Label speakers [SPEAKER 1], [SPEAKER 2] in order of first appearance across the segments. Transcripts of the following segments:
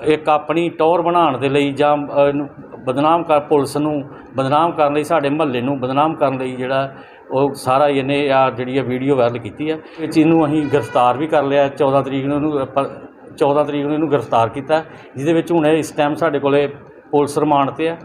[SPEAKER 1] ਇੱਕ ਆਪਣੀ ਟੌਰ ਬਣਾਉਣ ਦੇ ਲਈ ਜਾਂ ਇਹਨੂੰ ਬਦਨਾਮ ਕਰ, ਪੁਲਿਸ ਨੂੰ ਬਦਨਾਮ ਕਰਨ ਲਈ, ਸਾਡੇ ਮਹੱਲੇ ਨੂੰ ਬਦਨਾਮ ਕਰਨ ਲਈ ਜਿਹੜਾ ਉਹ ਸਾਰਾ ਇਹਨੇ ਆ ਜਿਹੜੀ ਆ ਵੀਡੀਓ ਵਾਇਰਲ ਕੀਤੀ ਆ। ਵਿੱਚ ਇਹਨੂੰ ਅਸੀਂ ਗ੍ਰਿਫਤਾਰ ਵੀ ਕਰ ਲਿਆ। 14 ਤਰੀਕ ਨੂੰ ਇਹਨੂੰ ਆਪਾਂ 14 ਤਰੀਕ ਨੂੰ ਇਹਨੂੰ ਗ੍ਰਿਫਤਾਰ ਕੀਤਾ। ਜਿਹਦੇ ਵਿੱਚ ਹੁਣ ਇਸ ਟਾਈਮ ਸਾਡੇ ਕੋਲੇ ਪੁਲਿਸ ਰਿਮਾਂਡ ਤੇ ਆ।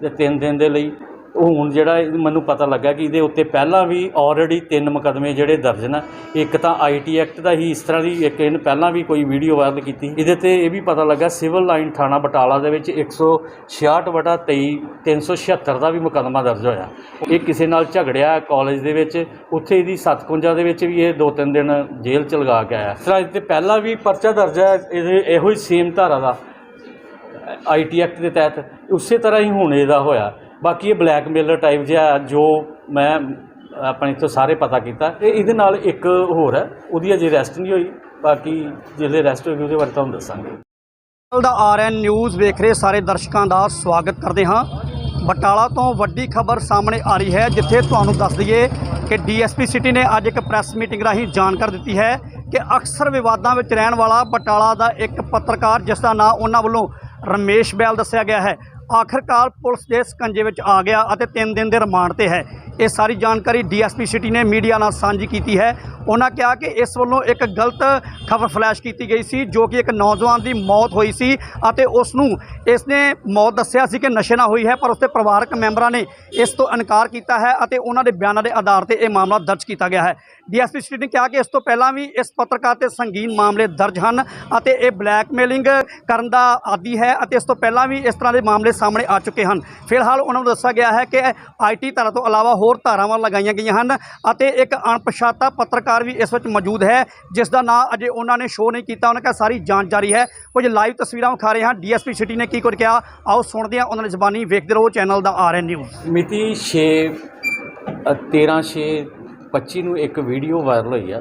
[SPEAKER 1] ਤੇ 3 ਦਿਨ ਦੇ ਲਈ ਹੁਣ ਜਿਹੜਾ ਮੈਨੂੰ ਪਤਾ ਲੱਗਾ ਕਿ ਇਹਦੇ ਉੱਤੇ ਪਹਿਲਾਂ ਵੀ ਆਲਰੇਡੀ ਤਿੰਨ ਮੁਕੱਦਮੇ ਜਿਹੜੇ ਦਰਜ ਨੇ। ਇੱਕ ਤਾਂ ਆਈਟੀ ਐਕਟ ਦਾ ਹੀ ਇਸ ਤਰ੍ਹਾਂ ਦੀ ਇੱਕ ਇਹਨੇ ਪਹਿਲਾਂ ਵੀ ਕੋਈ ਵੀਡੀਓ ਵਾਇਰਲ ਕੀਤੀ। ਇਹਦੇ ਤੇ ਇਹ ਵੀ ਪਤਾ ਲੱਗਾ ਸਿਵਲ ਲਾਈਨ ਥਾਣਾ ਬਟਾਲਾ ਦੇ ਵਿੱਚ 166 ਵਟਾ 23 376 ਦਾ ਵੀ ਮੁਕੱਦਮਾ ਦਰਜ ਹੋਇਆ। ਇਹ ਕਿਸੇ ਨਾਲ ਝਗੜਿਆ ਕਾਲਜ ਦੇ ਵਿੱਚ, ਉੱਥੇ ਇਹਦੀ 57 ਦੇ ਵਿੱਚ ਵੀ ਇਹ ਦੋ ਤਿੰਨ ਦਿਨ ਜੇਲ੍ਹ ਚ ਲਗਾ ਕੇ ਆਇਆ। ਇਸ ਤਰ੍ਹਾਂ ਇਹ ਤੇ ਪਹਿਲਾਂ ਵੀ ਪਰਚਾ ਦਰਜ ਹੈ, ਇਹਦੇ ਇਹੋ ਹੀ ਸੇਮ ਧਾਰਾ ਦਾ ਆਈਟੀ ਐਕਟ ਦੇ ਤਹਿਤ। ਉਸੇ ਤਰ੍ਹਾਂ ਹੀ ਹੁਣ ਇਹਦਾ ਹੋਇਆ। ਬਾਕੀ ਇਹ ਬਲੈਕਮੇਲਰ ਟਾਈਪ ਜਿਹਾ ਜੋ ਮੈਂ ਆਪਣੇ ਤੋਂ ਸਾਰੇ ਪਤਾ ਕੀਤਾ ਤੇ ਇਹਦੇ ਨਾਲ ਇੱਕ ਹੋਰ ਹੈ, ਉਹਦੀ ਅਜੇ ਰੈਸਟ ਨਹੀਂ ਹੋਈ, ਬਾਕੀ ਜਿਹੜੇ ਰੈਸਟ ਹੋਈ ਉਹਦੇ ਬਾਰੇ ਤੁਹਾਨੂੰ ਦੱਸਾਂਗੇ।
[SPEAKER 2] ਚੈਨਲ ਦਾ ਆਰਐਨ ਨਿਊਜ਼ ਵੇਖ ਰਹੇ ਸਾਰੇ ਦਰਸ਼ਕਾਂ ਦਾ ਸਵਾਗਤ ਕਰਦੇ ਹਾਂ। ਬਟਾਲਾ ਤੋਂ ਵੱਡੀ ਖਬਰ ਸਾਹਮਣੇ ਆ ਰਹੀ ਹੈ, ਜਿੱਥੇ ਤੁਹਾਨੂੰ ਦੱਸ ਦਈਏ ਕਿ ਡੀਐਸਪੀ ਸਿਟੀ ਨੇ ਅੱਜ ਇੱਕ ਪ੍ਰੈਸ ਮੀਟਿੰਗ ਰਾਹੀਂ ਜਾਣਕਾਰੀ ਦਿੱਤੀ ਹੈ ਕਿ ਅਕਸਰ ਵਿਵਾਦਾਂ ਵਿੱਚ ਰਹਿਣ ਵਾਲਾ ਬਟਾਲਾ ਦਾ ਇੱਕ ਪੱਤਰਕਾਰ, ਜਿਸ ਦਾ ਨਾਂ ਉਹਨਾਂ ਵੱਲੋਂ ਰਮੇਸ਼ ਬੈਲ ਦੱਸਿਆ ਗਿਆ ਹੈ ਆਖਰਕਾਰ ਪੁਲਿਸ ਦੇ ਸਕੰਜੇ ਵਿੱਚ ਆ ਗਿਆ ਅਤੇ 3 ਦਿਨ ਦੇ ਰਿਮਾਂਡ ਤੇ ਹੈ। ਇਹ ਸਾਰੀ ਜਾਣਕਾਰੀ ਡੀਐਸਪੀ ਸਿਟੀ ਨੇ ਮੀਡੀਆ ਨਾਲ ਸਾਂਝੀ ਕੀਤੀ ਹੈ। ਉਹਨਾਂ ਕਿਹਾ ਕਿ ਇਸ ਵੱਲੋਂ ਇੱਕ ਗਲਤ ਖਬਰ ਫਲੈਸ਼ ਕੀਤੀ ਗਈ ਸੀ, ਜੋ ਕਿ ਇੱਕ ਨੌਜਵਾਨ ਦੀ ਮੌਤ ਹੋਈ ਸੀ ਅਤੇ ਉਸ ਨੂੰ ਇਸ ਨੇ ਮੌਤ ਦੱਸਿਆ ਸੀ ਕਿ ਨਸ਼ੇ ਨਾਲ ਹੋਈ ਹੈ, ਪਰ ਉਸਦੇ ਪਰਿਵਾਰਕ ਮੈਂਬਰਾਂ ਨੇ ਇਸ ਤੋਂ ਇਨਕਾਰ ਕੀਤਾ ਹੈ ਅਤੇ ਉਹਨਾਂ ਦੇ ਬਿਆਨਾਂ ਦੇ ਆਧਾਰ ਤੇ ਇਹ ਮਾਮਲਾ ਦਰਜ ਕੀਤਾ ਗਿਆ ਹੈ। ਡੀਐਸਪੀ ਸਿਟੀ ਨੇ ਕਿਹਾ ਕਿ ਇਸ ਤੋਂ ਪਹਿਲਾਂ ਵੀ ਇਸ ਪੱਤਰਕਾਰ ਤੇ ਸੰਗੀਨ ਮਾਮਲੇ ਦਰਜ ਹਨ ਅਤੇ ਇਹ ਬਲੈਕਮੇਲਿੰਗ ਕਰਨ ਦਾ ਆਦੀ ਹੈ ਅਤੇ ਇਸ ਤੋਂ ਪਹਿਲਾਂ ਵੀ ਇਸ ਤਰ੍ਹਾਂ ਦੇ ਮਾਮਲੇ ਸਾਹਮਣੇ ਆ ਚੁੱਕੇ ਹਨ। ਫਿਲਹਾਲ ਉਹਨਾਂ ਨੂੰ ਦੱਸਿਆ ਗਿਆ ਹੈ ਕਿ ਆਈਟੀ ਧਾਰਾ ਤੋਂ ਇਲਾਵਾ ਹੋਰ ਧਾਰਾਵਾਂ ਲਗਾਈਆਂ ਗਈਆਂ ਹਨ ਅਤੇ ਇੱਕ ਅਣਪਛਾਤਾ ਪੱਤਰਕਾਰ ਵੀ ਇਸ ਵਿੱਚ ਮੌਜੂਦ ਹੈ, ਜਿਸ ਦਾ ਨਾਂ ਅਜੇ ਉਹਨਾਂ ਨੇ ਸ਼ੋਅ ਨਹੀਂ ਕੀਤਾ। ਉਹਨਾਂ ਕਿਹਾ ਸਾਰੀ ਜਾਂਚ ਜਾਰੀ ਹੈ। ਕੁਝ ਲਾਈਵ ਤਸਵੀਰਾਂ ਵਿਖਾ ਰਹੇ ਹਾਂ। ਡੀਐਸਪੀ ਸਿਟੀ ਨੇ ਕੀ ਕੁਝ ਕਿਹਾ? ਆਓ ਸੁਣਦੇ ਹਾਂ ਉਹਨਾਂ ਦੀ ਜ਼ਬਾਨੀ। ਵੇਖਦੇ ਰਹੋ ਚੈਨਲ ਦਾ ਆਰਐਨ ਨਿਊਜ਼।
[SPEAKER 1] ਮਿਤੀ 6 13 6 25 ਨੂੰ ਇੱਕ ਵੀਡੀਓ ਵਾਇਰਲ ਹੋਈ ਆ,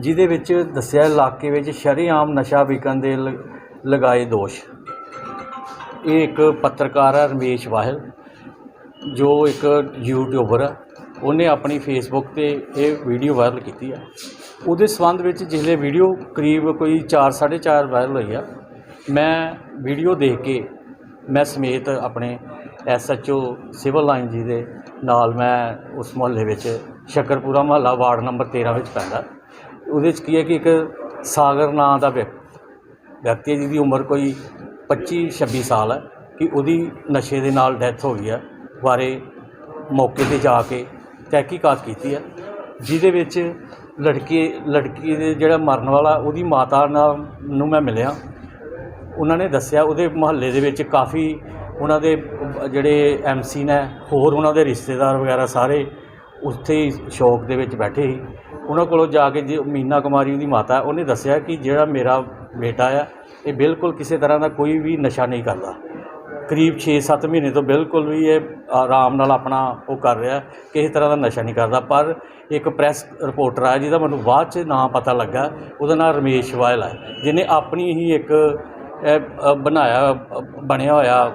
[SPEAKER 1] ਜਿਹਦੇ ਵਿੱਚ ਦੱਸਿਆ ਇਲਾਕੇ ਵਿੱਚ ਸ਼ਰੇਆਮ ਨਸ਼ਾ ਵਿਕਣ ਦੇ ਲ- ਲਗਾਏ ਦੋਸ਼। ਇਹ ਇੱਕ ਪੱਤਰਕਾਰ ਹੈ ਰਮੇਸ਼ ਵਾਹਿਲ, ਜੋ ਇੱਕ ਯੂਟਿਊਬਰ ਆ। ਉਹਨੇ ਆਪਣੀ ਫੇਸਬੁੱਕ ਤੇ ਇਹ ਵੀਡੀਓ ਵਾਇਰਲ ਕੀਤੀ ਆ। ਉਹਦੇ ਸੰਬੰਧ ਵਿੱਚ ਜਿਸਲੇ ਵੀਡੀਓ ਕਰੀਬ ਕੋਈ 4 4.5 ਵਾਇਰਲ ਹੋਈ ਆ, ਮੈਂ ਵੀਡੀਓ ਦੇਖ ਕੇ ਮੈਂ ਸਮੇਤ ਆਪਣੇ ਐਸਐਚਓ ਸਿਵਲ ਲਾਈਨ ਜੀ ਦੇ ਨਾਲ ਮੈਂ ਉਸ ਮੁਹੱਲੇ ਵਿੱਚ ਸ਼ਕਰਪੁਰਾ ਮੁਹੱਲਾ ਵਾਰਡ ਨੰਬਰ 13 ਵਿੱਚ ਪੈਂਦਾ। ਉਹਦੇ 'ਚ ਕੀ ਹੈ ਕਿ ਇੱਕ ਸਾਗਰ ਨਾਂ ਦਾ ਵਿਅਕ- ਵਿਅਕਤੀ ਹੈ ਜਿਹਦੀ ਉਮਰ ਕੋਈ 25 26 ਸਾਲ ਹੈ ਕਿ ਉਹਦੀ ਨਸ਼ੇ ਦੇ ਨਾਲ ਡੈਥ ਹੋ ਗਈ ਹੈ ਬਾਰੇ ਮੌਕੇ ਤੇ ਜਾ ਕੇ ਤਹਿਕੀਕਾਤ ਕੀਤੀ ਹੈ ਜਿਹਦੇ ਵਿੱਚ ਲੜਕੇ ਲੜਕੀ ਦੇ ਜਿਹੜਾ ਮਰਨ ਵਾਲਾ ਉਹਦੀ ਮਾਤਾ ਨਾਲ ਨੂੰ ਮੈਂ ਮਿਲਿਆ। ਉਹਨਾਂ ਨੇ ਦੱਸਿਆ ਉਹਦੇ ਮੁਹੱਲੇ ਦੇ ਵਿੱਚ ਕਾਫੀ ਉਹਨਾਂ ਦੇ ਜਿਹੜੇ ਐਮਸੀ ਨੇ ਹੋਰ ਉਹਨਾਂ ਦੇ ਰਿਸ਼ਤੇਦਾਰ ਵਗੈਰਾ ਸਾਰੇ ਉੱਥੇ ਹੀ ਸ਼ੌਕ ਦੇ ਵਿੱਚ ਬੈਠੇ ਸੀ। ਉਹਨਾਂ ਕੋਲੋਂ ਜਾ ਕੇ ਜੇ ਮੀਨਾ ਕੁਮਾਰੀ ਉਹਦੀ ਮਾਤਾ ਹੈ, ਉਹਨੇ ਦੱਸਿਆ ਕਿ ਜਿਹੜਾ ਮੇਰਾ ਬੇਟਾ ਆ, ਇਹ ਬਿਲਕੁਲ ਕਿਸੇ ਤਰ੍ਹਾਂ ਦਾ ਕੋਈ ਵੀ ਨਸ਼ਾ ਨਹੀਂ ਕਰਦਾ। ਕਰੀਬ 6-7 ਮਹੀਨੇ ਤੋਂ ਬਿਲਕੁਲ ਵੀ ਇਹ ਆਰਾਮ ਨਾਲ ਆਪਣਾ ਉਹ ਕਰ ਰਿਹਾ, ਕਿਸੇ ਤਰ੍ਹਾਂ ਦਾ ਨਸ਼ਾ ਨਹੀਂ ਕਰਦਾ। ਪਰ ਇੱਕ ਪ੍ਰੈਸ ਰਿਪੋਰਟਰ ਆ ਜਿਹਦਾ ਮੈਨੂੰ ਬਾਅਦ ਚ ਨਾਂ ਪਤਾ ਲੱਗਾ, ਉਹਦਾ ਨਾਮ ਰਮੇਸ਼ ਵਾਇਲ ਹੈ ਜਿਹਨੇ ਆਪਣੀ ਹੀ ਇੱਕ ਬਣਾਇਆ ਬਣਿਆ ਹੋਇਆ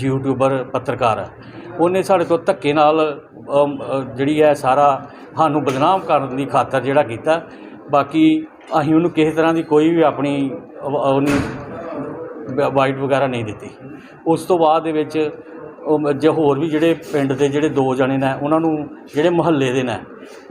[SPEAKER 1] ਯੂਟਿਊਬਰ, ਪੱਤਰਕਾਰ ਹੈ ਉਹਨੇ ਸਾਡੇ ਕੋਲ ਧੱਕੇ ਨਾਲ ਜਿਹੜੀ ਹੈ ਸਾਰਾ ਸਾਨੂੰ ਬਦਨਾਮ ਕਰਨ ਦੀ ਖਾਤਰ ਜਿਹੜਾ ਕੀਤਾ ਬਾਕੀ ਅਸੀਂ ਉਹਨੂੰ ਕਿਸੇ ਤਰ੍ਹਾਂ ਦੀ ਕੋਈ ਵੀ ਆਪਣੀ ਅਵ- ਉਹ ਨਹੀਂ ਵਾਈਟ ਵਗੈਰਾ ਨਹੀਂ ਦਿੱਤੀ। ਉਸ ਤੋਂ ਬਾਅਦ ਦੇ ਵਿੱਚ ਉਹ ਜੇ ਹੋਰ ਵੀ ਜਿਹੜੇ ਪਿੰਡ ਦੇ ਜਿਹੜੇ ਦੋ ਜਣੇ ਨੇ, ਉਹਨਾਂ ਨੂੰ ਜਿਹੜੇ ਮੁਹੱਲੇ ਦੇ ਨੇ,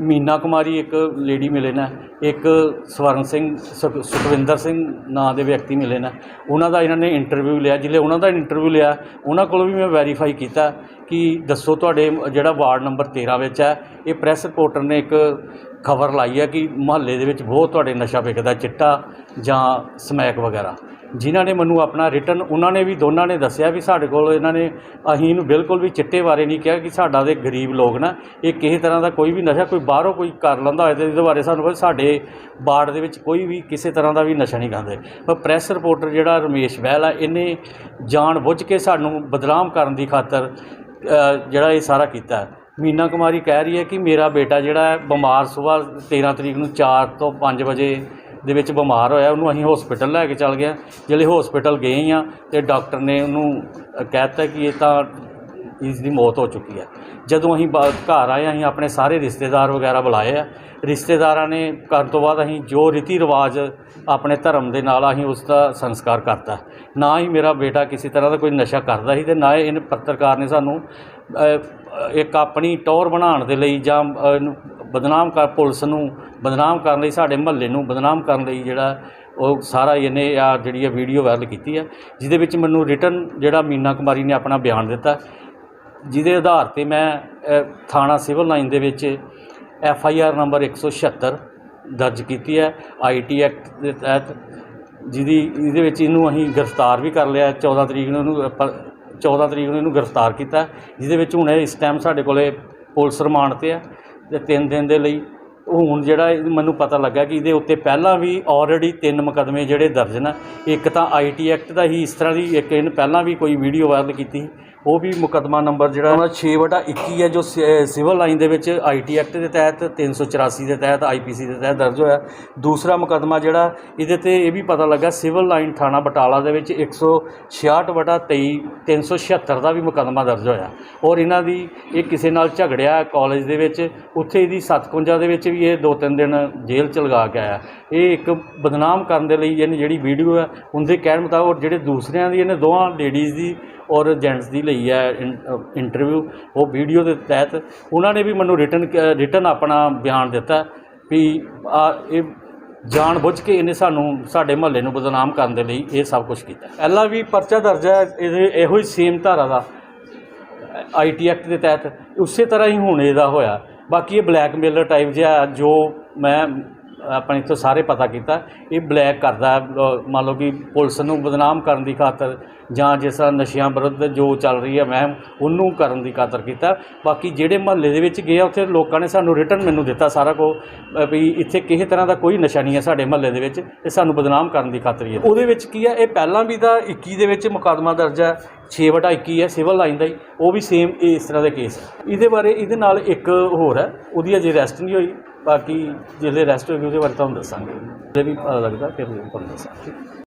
[SPEAKER 1] ਮੀਨਾ ਕੁਮਾਰੀ ਇੱਕ ਲੇਡੀ ਮਿਲੇ ਨੇ, ਇੱਕ ਸਵਰਨ ਸਿੰਘ, ਸੁਖ- ਸੁਖਵਿੰਦਰ ਸਿੰਘ ਨਾਂ ਦੇ ਵਿਅਕਤੀ ਮਿਲੇ ਨੇ। ਉਹਨਾਂ ਦਾ ਇਹਨਾਂ ਨੇ ਇੰਟਰਵਿਊ ਲਿਆ, ਜਿਲੇ ਉਹਨਾਂ ਦਾ ਇੰਟਰਵਿਊ ਲਿਆ, ਉਹਨਾਂ ਕੋਲੋਂ ਵੀ ਮੈਂ ਵੈਰੀਫਾਈ ਕੀਤਾ ਕਿ ਦੱਸੋ ਤੁਹਾਡੇ ਜਿਹੜਾ ਵਾਰਡ ਨੰਬਰ 13 ਵਿੱਚ ਹੈ, ਇਹ ਪ੍ਰੈਸ ਰਿਪੋਰਟਰ ਨੇ ਇੱਕ ਖਬਰ ਲਾਈ ਹੈ ਕਿ ਮੁਹੱਲੇ ਦੇ ਵਿੱਚ ਬਹੁਤ ਤੁਹਾਡੇ ਨਸ਼ਾ ਵਿਕਦਾ ਚਿੱਟਾ ਜਾਂ ਸਮੈਕ ਵਗੈਰਾ। ਜਿਨ੍ਹਾਂ ਨੇ ਮੈਨੂੰ ਆਪਣਾ ਰਿਟਰਨ, ਉਹਨਾਂ ਨੇ ਵੀ, ਦੋਨਾਂ ਨੇ ਦੱਸਿਆ ਵੀ ਸਾਡੇ ਕੋਲ ਇਹਨਾਂ ਨੇ, ਅਸੀਂ ਇਹਨੂੰ ਬਿਲਕੁਲ ਵੀ ਚਿੱਟੇ ਬਾਰੇ ਨਹੀਂ ਕਿਹਾ ਕਿ ਸਾਡਾ ਦੇ ਗਰੀਬ ਲੋਕ ਨਾ, ਇਹ ਕਿਸੇ ਤਰ੍ਹਾਂ ਦਾ ਕੋਈ ਵੀ ਨਸ਼ਾ, ਕੋਈ ਬਾਹਰੋਂ ਕੋਈ ਕਰ ਲੈਂਦਾ ਹੋਏ ਤੇ ਇਹਦੇ ਬਾਰੇ ਸਾਨੂੰ ਪਤਾ ਸਾਡੇ ਬਾੜ ਦੇ ਵਿੱਚ ਕੋਈ ਵੀ ਕਿਸੇ ਤਰ੍ਹਾਂ ਦਾ ਵੀ ਨਸ਼ਾ ਨਹੀਂ ਖਾਂਦੇ। ਪਰ ਪ੍ਰੈਸ ਰਿਪੋਰਟਰ ਜਿਹੜਾ ਰਮੇਸ਼ ਬਹਿਲ ਆ, ਇਹਨੇ ਜਾਣ ਬੁੱਝ ਕੇ ਸਾਨੂੰ ਬਦਨਾਮ ਕਰਨ ਦੀ ਖਾਤਰ ਜਿਹੜਾ ਇਹ ਸਾਰਾ ਕੀਤਾ। ਮੀਨਾ ਕੁਮਾਰੀ ਕਹਿ ਰਹੀ ਹੈ ਕਿ ਮੇਰਾ ਬੇਟਾ ਜਿਹੜਾ ਹੈ, ਬਿਮਾਰ ਸਵੇਰ 13 ਤਰੀਕ ਨੂੰ 4 ਤੋਂ 5 ਵਜੇ ਦੇ ਵਿੱਚ ਬਿਮਾਰ ਹੋਇਆ, ਉਹਨੂੰ ਅਸੀਂ ਹਸਪੀਟਲ ਲੈ ਕੇ ਚੱਲ ਗਏ ਜਿਹੜੇ ਹਸਪੀਟਲ ਗਏ ਆ ਤੇ ਡਾਕਟਰ ਨੇ ਉਹਨੂੰ ਕਹਿ ਦਿੱਤਾ ਕਿ ਇਹ ਤਾਂ ਇਸ ਦੀ ਮੌਤ ਹੋ ਚੁੱਕੀ ਹੈ ਜਦੋਂ ਅਸੀਂ ਬਾ- ਘਰ ਆਏ, ਅਸੀਂ ਆਪਣੇ ਸਾਰੇ ਰਿਸ਼ਤੇਦਾਰ ਵਗੈਰਾ ਬੁਲਾਏ ਆ। ਰਿਸ਼ਤੇਦਾਰਾਂ ਨੇ ਕਰਨ ਤੋਂ ਬਾਅਦ ਅਸੀਂ ਜੋ ਰੀਤੀ ਰਿਵਾਜ ਆਪਣੇ ਧਰਮ ਦੇ ਨਾਲ ਅਸੀਂ ਉਸ ਦਾ ਸੰਸਕਾਰ ਕਰਤਾ। ਨਾ ਹੀ ਮੇਰਾ ਬੇਟਾ ਕਿਸੇ ਤਰ੍ਹਾਂ ਦਾ ਕੋਈ ਨਸ਼ਾ ਕਰਦਾ ਸੀ ਤੇ ਨਾ ਹੀ ਇਹਨੇ ਪੱਤਰਕਾਰ ਨੇ ਸਾਨੂੰ ਇੱਕ ਆਪਣੀ ਟੌਰ ਬਣਾਉਣ ਦੇ ਲਈ ਜਾਂ ਇਹਨੂੰ ਬਦਨਾਮ ਕਰ ਪੁਲਿਸ ਨੂੰ, ਬਦਨਾਮ ਕਰਨ ਲਈ ਸਾਡੇ ਮਹੱਲੇ ਨੂੰ, ਬਦਨਾਮ ਕਰਨ ਲਈ ਜਿਹੜਾ ਉਹ ਸਾਰਾ ਇਹਨੇ ਆ ਜਿਹੜੀ ਇਹ ਵੀਡੀਓ ਵਾਇਰਲ ਕੀਤੀ ਹੈ ਜਿਹਦੇ ਵਿੱਚ ਮੈਨੂੰ ਰਿਟਰਨ ਜਿਹੜਾ ਮੀਨਾ ਕੁਮਾਰੀ ਨੇ ਆਪਣਾ ਬਿਆਨ ਦਿੱਤਾ। ਜਿਹਦੇ ਆਧਾਰ ਤੇ ਮੈਂ ਥਾਣਾ ਸਿਵਲ ਲਾਈਨ ਦੇ ਵਿੱਚ ਐਫ ਆਈ ਆਰ ਨੰਬਰ 176 ਦਰਜ ਕੀਤੀ ਹੈ ਆਈ ਟੀ ਐਕਟ ਦੇ ਤਹਿਤ। ਜਿਹਦੀ ਇਹਦੇ ਵਿੱਚ ਇਹਨੂੰ ਅਸੀਂ ਗ੍ਰਿਫਤਾਰ ਵੀ ਕਰ ਲਿਆ 14 ਤਰੀਕ ਨੂੰ ਇਹਨੂੰ ਆਪਾਂ 14 ਤਰੀਕ ਨੂੰ ਇਹਨੂੰ ਗ੍ਰਿਫਤਾਰ ਕੀਤਾ। ਜਿਹਦੇ ਵਿੱਚ ਹੁਣ ਇਸ ਟਾਈਮ ਸਾਡੇ ਕੋਲੇ ਪੁਲਿਸ ਰਿਮਾਂਡ ਤੇ ਹੈ ਤੇ ਤਿੰਨ ਦਿਨ ਦੇ ਲਈ, ਹੁਣ ਜਿਹੜਾ ਮੈਨੂੰ ਪਤਾ ਲੱਗਾ ਕਿ ਇਹਦੇ ਉੱਤੇ ਪਹਿਲਾਂ ਵੀ ਆਲਰੇਡੀ ਤਿੰਨ ਮੁਕੱਦਮੇ ਜਿਹੜੇ ਦਰਜ ਨੇ। ਇੱਕ ਤਾਂ ਆਈਟੀ ਐਕਟ ਦਾ ਹੀ ਇਸ ਤਰ੍ਹਾਂ ਦੀ ਇੱਕ ਇਹਨੇ ਪਹਿਲਾਂ ਵੀ ਕੋਈ ਵੀਡੀਓ ਵਾਇਰਲ ਕੀਤੀ ਉਹ ਵੀ ਮੁਕੱਦਮਾ ਨੰਬਰ ਜਿਹੜਾ ਉਹਨਾਂ 6 ਵਟਾ 21 ਹੈ ਜੋ ਸ- ਸਿਵਲ ਲਾਈਨ ਦੇ ਵਿੱਚ ਆਈਟੀ ਐਕਟ ਦੇ ਤਹਿਤ 384 ਦੇ ਤਹਿਤ ਆਈਪੀਸੀ ਦੇ ਤਹਿਤ ਦਰਜ ਹੋਇਆ। ਦੂਸਰਾ ਮੁਕੱਦਮਾ ਜਿਹੜਾ, ਇਹਦੇ ਤੇ ਇਹ ਵੀ ਪਤਾ ਲੱਗਾ, ਸਿਵਲ ਲਾਈਨ ਥਾਣਾ ਬਟਾਲਾ ਦੇ ਵਿੱਚ 166 ਵਟਾ 23 376 ਦਾ ਵੀ ਮੁਕੱਦਮਾ ਦਰਜ ਹੋਇਆ। ਔਰ ਇਹਨਾਂ ਦੀ ਇਹ ਕਿਸੇ ਨਾਲ ਝਗੜਿਆ ਕਾਲਜ ਦੇ ਵਿੱਚ, ਉੱਥੇ ਇਹਦੀ 57 ਦੇ ਵਿੱਚ ਵੀ ਇਹ ਦੋ ਤਿੰਨ ਦਿਨ ਜੇਲ੍ਹ ਚ ਲਗਾ ਕੇ ਆਇਆ। ਇਹ ਇੱਕ ਬਦਨਾਮ ਕਰਨ ਦੇ ਲਈ ਇਹਨੇ ਜਿਹੜੀ ਵੀਡੀਓ ਹੈ, ਉਹਦੇ ਕਹਿਣ ਮੁਤਾਬਕ ਜਿਹੜੇ ਦੂਸਰਿਆਂ ਦੀ, ਇਹਨੇ ਦੋਵਾਂ ਲੇਡੀਜ਼ ਦੀ ਔਰ ਜੈਂਟਸ ਦੀ ਲਈ ਹੈ ਇੰਟਰਵਿਊ ਉਹ ਵੀਡੀਓ ਦੇ ਤਹਿਤ ਉਹਨਾਂ ਨੇ ਵੀ ਮੈਨੂੰ ਰਿਟਨ ਰਿਟਨ ਆਪਣਾ ਬਿਆਨ ਦਿੱਤਾ ਵੀ ਆ, ਇਹ ਜਾਣ ਬੁੱਝ ਕੇ ਇਹਨੇ ਸਾਨੂੰ, ਸਾਡੇ ਮਹੱਲੇ ਨੂੰ ਬਦਨਾਮ ਕਰਨ ਦੇ ਲਈ ਇਹ ਸਭ ਕੁਝ ਕੀਤਾ। ਪਹਿਲਾਂ ਵੀ ਪਰਚਾ ਦਰਜ ਹੈ, ਇਹਦੇ, ਇਹੋ ਹੀ ਸੇਮ ਧਾਰਾ ਦਾ ਆਈਟੀ ਐਕਟ ਦੇ ਤਹਿਤ। ਉਸੇ ਤਰ੍ਹਾਂ ਹੀ ਹੁਣ ਇਹਦਾ ਹੋਇਆ। ਬਾਕੀ ਇਹ ਬਲੈਕਮੇਲਰ ਟਾਈਪ ਜਿਹਾ ਜੋ ਮੈਂ ਆਪਣੇ ਇੱਥੋਂ ਸਾਰੇ ਪਤਾ ਕੀਤਾ, ਇਹ ਬਲੈਕ ਕਰਦਾ ਮੰਨ ਲਓ ਕਿ ਪੁਲਿਸ ਨੂੰ ਬਦਨਾਮ ਕਰਨ ਦੀ ਖਾਤਰ ਜਾਂ ਜਿਸ ਤਰ੍ਹਾਂ ਨਸ਼ਿਆਂ ਵਿਰੁੱਧ ਜੋ ਚੱਲ ਰਹੀ ਹੈ ਮੈਂ ਉਹਨੂੰ ਕਰਨ ਦੀ ਖਾਤਰ ਕੀਤਾ। ਬਾਕੀ ਜਿਹੜੇ ਮਹੱਲੇ ਦੇ ਵਿੱਚ ਗਿਆ ਉੱਥੇ ਲੋਕਾਂ ਨੇ ਸਾਨੂੰ ਰਿਟਰਨ ਮੈਨੂੰ ਦਿੱਤਾ ਸਾਰਾ ਕੋ ਵੀ ਇੱਥੇ ਕਿਸੇ ਤਰ੍ਹਾਂ ਦਾ ਕੋਈ ਨਸ਼ਾ ਨਹੀਂ ਹੈ ਸਾਡੇ ਮਹੱਲੇ ਦੇ ਵਿੱਚ, ਇਹ ਸਾਨੂੰ ਬਦਨਾਮ ਕਰਨ ਦੀ ਖਾਤਰ ਹੀ ਹੈ। ਉਹਦੇ ਵਿੱਚ ਕੀ ਹੈ, ਇਹ ਪਹਿਲਾਂ ਵੀ ਤਾਂ 21 ਦੇ ਵਿੱਚ ਮੁਕੱਦਮਾ ਦਰਜ ਹੈ 6 ਵਟਾ 21 ਹੈ, ਸਿਵਲ ਲਾਈਨ ਦਾ ਹੀ, ਉਹ ਵੀ ਸੇਮ ਇਸ ਤਰ੍ਹਾਂ ਦੇ ਕੇਸ ਇਹਦੇ ਬਾਰੇ, ਇਹਦੇ ਨਾਲ ਇੱਕ ਹੋਰ ਹੈ, ਉਹਦੀ ਅਜੇ ਰੈਸਟ ਨਹੀਂ ਹੋਈ। ਬਾਕੀ ਜਿਹੜੇ ਰੈਸਟ ਹੋਏਗੀ ਉਹਦੇ ਬਾਰੇ ਤੁਹਾਨੂੰ ਦੱਸਾਂਗੇ। ਜੇ ਵੀ ਪਤਾ ਲੱਗਦਾ, ਫਿਰ ਤੁਹਾਨੂੰ ਦੱਸਾਂਗੇ।